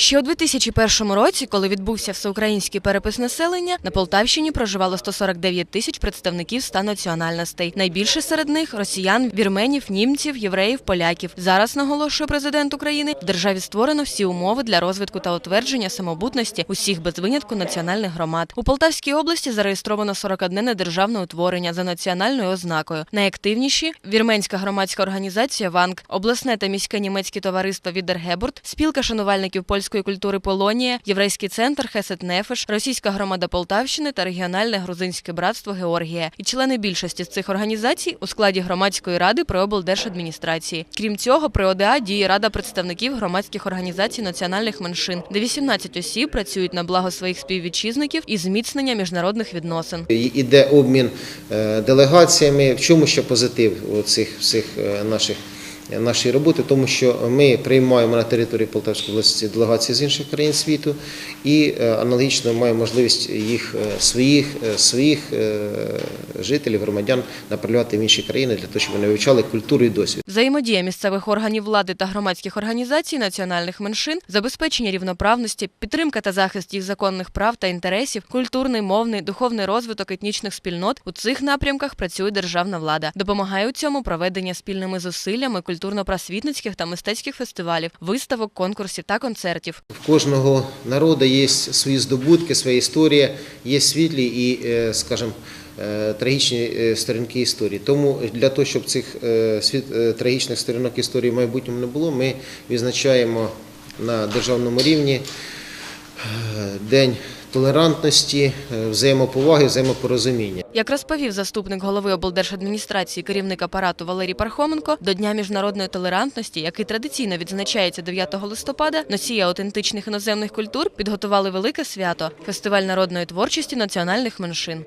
Ще у 2001 році, коли відбувся всеукраїнський перепис населення, на Полтавщині проживало 149 тисяч представників ста національностей. Найбільше серед них росіян, вірменів, німців, євреїв, поляків. Зараз наголошує президент України. В державі створено всі умови для розвитку та утвердження самобутності усіх без винятку національних громад. У Полтавській області зареєстровано 41 недержавне утворення за національною ознакою. Найактивніші вірменська громадська організація ВАНК, обласне та міське німецьке товариство Відергебурт, спілка шанувальників польської культури Полонія, єврейський центр Хесет Нефеш, російська громада Полтавщини та регіональне грузинське братство Георгія. І члени більшості з цих організацій у складі громадської ради при облдержадміністрації. Крім цього, при ОДА діє рада представників громадських організацій національних меншин, де 18 осіб працюють на благо своїх співвітчизників і зміцнення міжнародних відносин. Іде обмін е, делегаціями. В чому ще позитив у цих всіх е, наших нашої роботи, тому що ми приймаємо на території Полтавської області делегації з інших країн світу і е, аналогічно маємо можливість їх е, своїх е, своїх жителів, громадян направляти в інші країни для того, щоб вони вивчали культуру і досвід. Взаємодія місцевих органів влади та громадських організацій національних меншин, забезпечення рівноправності, підтримка та захист їх законних прав та інтересів, культурний, мовний, духовний розвиток етнічних спільнот у цих напрямках працює державна влада. Допомагає у цьому проведення спільними зусиллями культурно-просвітницьких та мистецьких фестивалів, виставок, конкурсів та концертів. В кожного народу є свої здобутки, своя історія, є світлі і, е, скажімо, е, трагічні е, сторінки історії. Тому для того, щоб цих трагічних сторінок історії в майбутньому не було, ми відзначаємо на державному рівні День толерантності, е, взаємоповаги, взаємопорозуміння. Як розповів заступник голови облдержадміністрації, керівник апарату Валерій Пархоменко, до Дня міжнародної толерантності, який традиційно відзначається 9 листопада, носії аутентичних іноземних культур підготували велике свято фестиваль народної творчості національних меншин.